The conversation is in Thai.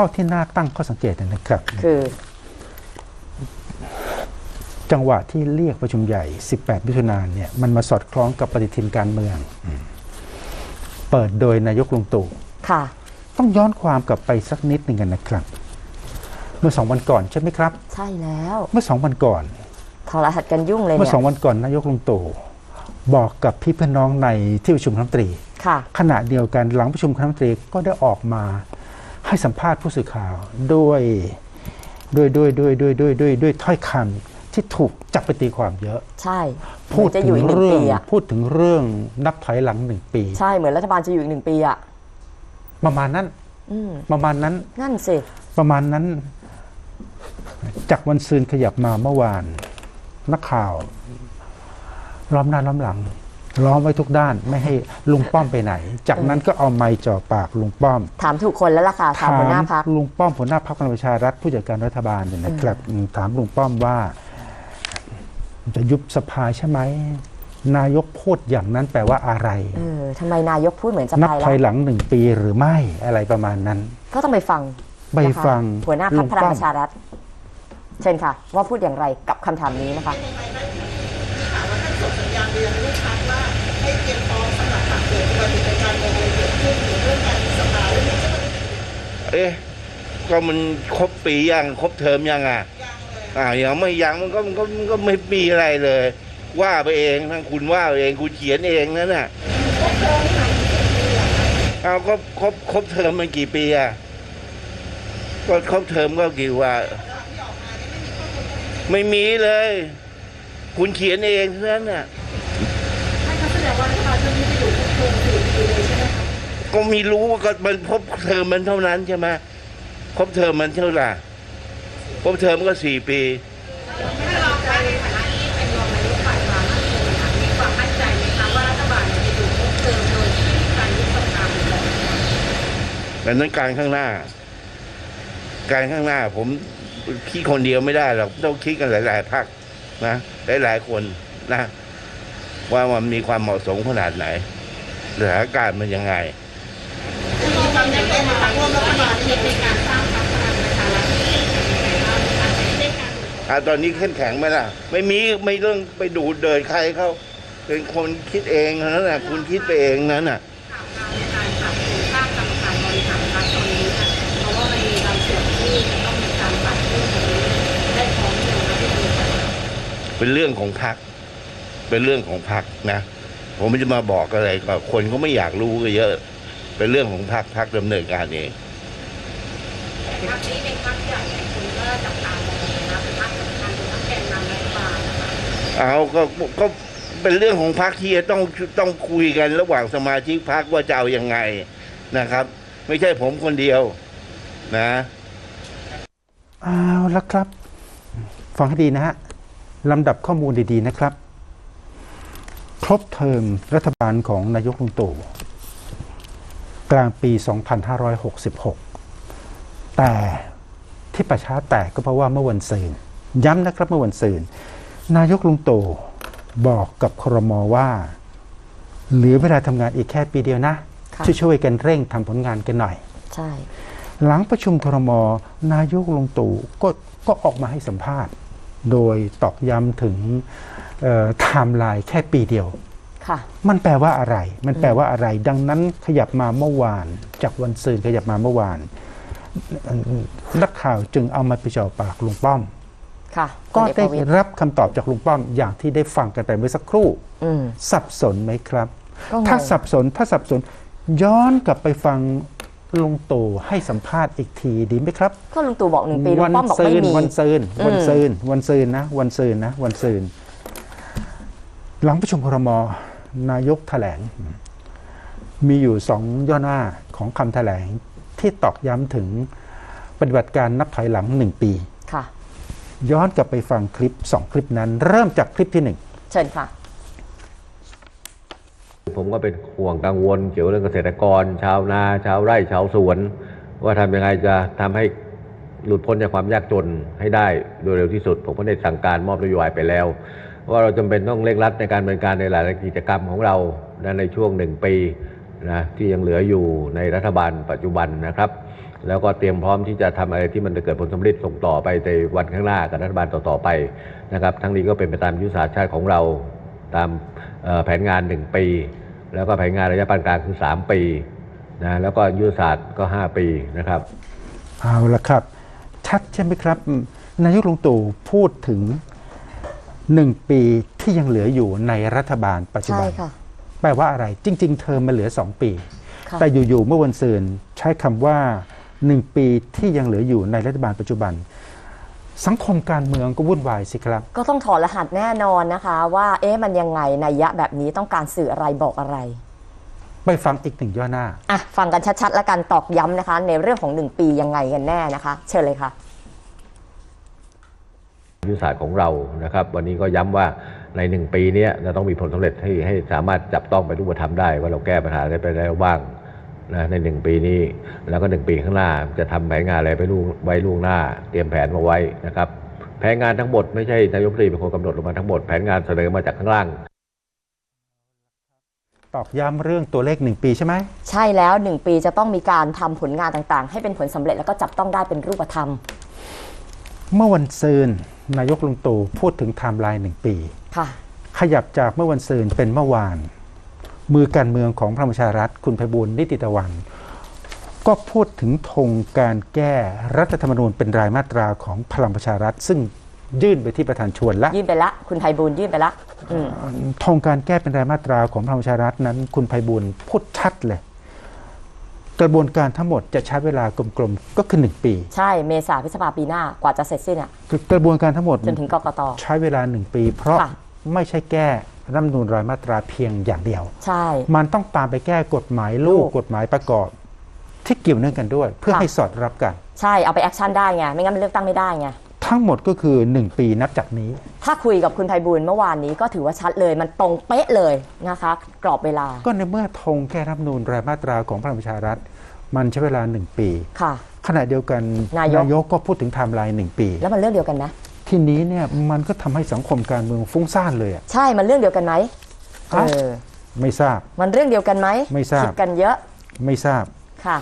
ข้อที่น่าตั้งข้อสังเกตนะครับ คือ จังหวะที่เรียกประชุมใหญ่ 18 มิถุนายนเนี่ยมันมาสอดคล้องกับปฏิทินการเมือง เปิดโดยนายกลุงตู่ค่ะ ต้องย้อนความกลับไปสักนิดหนึ่งกันนะครับ เมื่อสองวันก่อนใช่ไหมครับ ใช่แล้ว เมื่อสองวันก่อนทรหัสกันยุ่งเลยเมื่อเนี่สอยงวันก่อนนายกลุงตู่บอกกับพี่เพื่อนน้องในที่ประชุมคณะรัฐมนตรี ค่ะ ขณะเดียวกันหลังประชุมคณะรัฐมนตรีก็ได้ออกมา ให้สัมภาษณ์ผู้สื่อข่าวด้วยด้วยด้วยด้วยด้วยด้วยด้วยด้วยถ้อยคำที่ถูกจับไปตีความเยอะ ใช่ พูดเหมือนจะอถึยู่งอีกหนึ่งเรื่อปีงอะพูดถึงเรื่องนับถอยหลังหนึ่งปี ใช่เหมือนรัฐบาลจะอยู่อีกหนึ่งปีอะประมาณนั้นอืมประมาณนั้นนั่นสิประมาณนั้น จากวันซืนขยับมาเมื่อวาน นักข่าวล้อมหน้าล้อมหลัง ล้อมไว้ทุกด้านไม่ให้ลุงป้อมไปไหน จากนั้นก็เอาไม้จ่อปากลุงป้อม ถามถูกคนแล้วล่ะค่ะถามหัวหน้าพักลุงป้อมหัวหน้าพักพลังประชารัฐผู้จัดการรัฐบาลเนี่ยนะครับอืมถามลุงป้อมว่า จะยุบสภาใช่ไหมนายกพูดอย่างนั้นแปลว่าอะไรเออทำไมนายกพูดเหมือนจะนัไปบถแล้อยวหลังหนึ่งปีหรือไม่อะไรประมาณนั้น ก็ต้องไปฟังไปนะคะฟังหัวหน้าพัลุกงพลังป้อปมระชารัฐเชิญค่ะ ว่าพูดอย่างไรกับคำถามนี้นะคะ เอ๊ะก็มันครบปียังครบเทอมยังอะอ่ายังไม่ยังมันก็มันก็มันก็ไม่มีอะไรเลย ว่าไปเองทั้งคุณว่าไปเองคุณเขียนเองนั่นน่ะเอาก็ครบครบเทอมมันกี่ปีอะก็ครบเทอมก็กี่ว่า ไม่มีเลย คุณเขียนเองเท่านั้นน่ะก็ไม่รู้ว่า ก็มันครบเทอมมันเท่านั้นใช่ไหมครบเทอมมันเท่าไหร่ครบเทอมก็สี่ปีแต่นั้นการข้างหน้า การข้างหน้า ผมคิดคนเดียวไม่ได้หรอกต้องคิดกันหลาย ๆพักนะหลายๆคนนะว่ามันมีความเหมาะสมขนาดไหนสถานการณ์มันยังไง ได้เป็นพรรคร่วมรัฐบาลที่มีการสร้างอ่าตอนนี้เข้มแข็งไหมล่ะ ไม่มีไม่เรื่องไปดูเดินใครเขาเป็นคนคิดเองนั่นแหละคุณคิดไปเองนั้นน่ะเป็นเรื่องของพรรคเป็นเรื่องของพรรคนะ ผมไม่จะมาบอกอะไรก็คนก็ไม่อยากรู้ก็เยอะ เป็นเรื่องของพรรคพรรคดำเนินการเองพักนี้เป็นพักใหญ่หลายคนก็จับตามองเลยนะเป็นพักสำคัญเป็นพักแกนนำรัฐบาลนะคะเอาก็ก็เป็นเรื่องของพรรคที่จะต้องต้องคุยกันระหว่างสมาชิกพรรคว่าจะเอายังไงนะครับ ไม่ใช่ผมคนเดียวนะเอาละครับ ฟังให้ดีนะฮะลำดับข้อมูลดีๆนะครับ ครบเทอมรัฐบาลของนายกลุงตู่ กลางปี 2566 แต่ที่ประช้าแตกก็เพราะว่าเมื่อวันซืนย้ำนะครับเมื่อวันซืนนายกลุงตู่บอกกับครมว่าเหลือเวลาทำงานอีกแค่ปีเดียวนะค่ะช่วยๆกันเร่งทำผลงานกันหน่อย ใช่ หลังประชุมครม นายกลุงตู่ก็ก็ออกมาให้สัมภาษณ์ โดยตอกย้ำถึงเอ่อไทม์ไลน์แค่ปีเดียว ค่ะ มันแปลว่าอะไร มันแปลว่าอะไร ดังนั้นขยับมาเมื่อวาน จากวันซืนขยับมาเมื่อวานเอ่อนักข่าวจึงเอามาไปจ่อปากลุงป้อมค่ะก็พลเอได้ประวิตรรับคำตอบจากลุงป้อมอย่างที่ได้ฟังกันไปเมื่อสักครู่อืมสับสนไหมครับก็งงถ้าสับสนถ้าสับสน ย้อนกลับไปฟังลุงตู่ให้สัมภาษณ์อีกทีดีไหมครับ ก็ลุงตู่บอกหนึ่งปีลุวังป้อมบอกซืไม่นมีวันซืนอืมวันซืนวันซืนนะ วันซืนนะ วันซืนหลังประชุมครม นายกแถลง มีอยู่สองย่อหน้าของคำแถลงที่ตอกย้ำถึงปฏิบัติการนับถอยหลังหนึ่งปีค่ะย้อนกลับไปฟังคลิปสองคลิปนั้น เริ่มจากคลิปที่หนึ่งเชิญค่ะ ผมก็เป็นห่วงกังวลเกี่ยวกับเรื่องเกษตรกร ชาวนา ชาวไร่ชาวสวน ว่าทำยังไงจะทำให้หลุดพ้นจากความยากจนให้ได้โดยเร็วที่สุด ผมก็ได้สั่งการมอบนโยบายไปแล้ว ว่าเราจำเป็นต้องเร่งรัดในการดำเนินการในหลายๆกิจกรรมของเราในช่วงหนึ่งปีนะที่ยังเหลืออยู่ในรัฐบาลปัจจุบันนะครับ แล้วก็เตรียมพร้อมที่จะทำอะไรที่มันจะเกิดผลสำเร็จส่งต่อไปในวันข้างหน้ากับรัฐบาลต่อๆไปนะครับ ทั้งนี้ก็เป็นไปตามยุทธศาสตร์ชาติของเราตามแผนงาน 1 ปี แล้วก็แผนงานระยะปานกลางคือ 3 ปีนะแล้วก็ยุทธศาสตร์ก็ 5 ปีนะครับเอาละครับ ชัดใช่ไหมครับนายกลุงตู่พูดถึง หนึ่งปีที่ยังเหลืออยู่ในรัฐบาลปัจจุใช่บันค่ะแปลว่าอะไรจริง ๆ เทอมมันเหลือสองปีค่ะแต่อยู่ๆเมื่อวันซืนใช้คำว่าหนึ่งปีที่ยังเหลืออยู่ในรัฐบาลปัจจุบัน สังคมการเมืองก็วุ่นวายสิครับ ก็ต้องถอดรหัสแน่นอนนะคะ ว่าเอ๊ะมันยังไงนัยยะแบบนี้ต้องการสื่ออะไรบอกอะไร ไปฟังอีกหนึ่งย่อหน้าอะฟังกันชัดๆ แล้วกันตอกย้ำนะคะ ในเรื่องของหนึ่งปียังไงกันแน่นะคะ เชิญเลยค่ะ ยุทธศาสตร์ของเรานะครับ วันนี้ก็ย้ำว่าในหนึ่งปีเนี้ยเราต้องมีผลสำเร็จให้ให้สามารถจับต้องไปรูปธรรมได้ ว่าเราแก้ปัญหาได้ไปแล้วบ้างนะในหนึ่งปีนี้แล้วก็หนึ่งปีข้างหน้าจะทำแผนงานอะไรไปล่วงไว้ล่วงหน้า เตรียมแผนมาไว้นะครับ แผนงานทั้งหมดไม่ใช่นายกรัฐมนตรีเป็นคนกำหนดลงมาทั้งหมดแผนงานเสนอมาจากข้างล่างตอกย้ำเรื่องตัวเลขหนึ่งปีใช่ไหม ใช่แล้วหนึ่งปีจะต้องมีการทำผลงานต่างๆ ให้เป็นผลสำเร็จแล้วก็จับต้องได้เป็นรูปธรรม เมื่อวันซืน นายกลุงตู่พูดถึงไทม์ไลน์หนึ่งปี ค่ะ ขยับจากเมื่อวันซืนเป็นเมื่อวาน มือการเมืองของพระมชารัฐ คุณไพบูลย์นิติตะวัน ก็พูดถึงธงการแก้รัฐธรรมนูญเป็นรายมาตราของพลังประชารัฐ ซึ่งยื่นไปที่ประธานชวนและยื่นไปละ คุณไพบูลย์ยื่นไปละอืมธงการแก้เป็นรายมาตราของพลังประชารัฐนั้น คุณไพบูลย์พูดชัดเลย กระบวนการทั้งหมดจะใช้เวลากลมๆก็คือหนึ่งปี ใช่เมษาพฤษภาปีหน้ากว่าจะเสร็จสิ้นอะคือกระบวนการทั้งหมดจนถึงกกตใช้เวลาหนึ่งปี เพราะค่ะไม่ใช่แก้รัฐธรรมนูญรายมาตราเพียงอย่างเดียว ใช่ มันต้องตามไปแก้กฎหมายลูกลูกกฎหมายประกอบที่เกี่ยวเนื่องกันด้วย เพื่อค่ะให้สอดรับกัน ใช่เอาไปแอคชั่นได้ไงไม่งั้นมันเลือกตั้งไม่ได้ไง ทั้งหมดก็คือ 1 ปีนับจากนี้ ถ้าคุยกับคุณไพบูลย์เมื่อวานนี้ก็ถือว่าชัดเลย มันตรงเป๊ะเลยนะคะ กรอบเวลาก็ในเมื่อธงแก้รัฐธรรมนูญรายมาตราของพลังประชารัฐ มันใช้เวลา 1 ปี ค่ะ ขณะเดียวกันนายกกก็พูดถึงไทม์ไลน์หนึ่งปี แล้วมันเรื่องเดียวกันไหมทีนี้เนี่ยมันก็ทำให้สังคมการเมืองฟุ้งซ่านเลยอะ ใช่มันเรื่องเดียวกันไหมเอเอ้าอไม่ทราบ มันเรื่องเดียวกันไหมไม่ทราบ คิดกันเยอะไม่ทราบ ค่ะ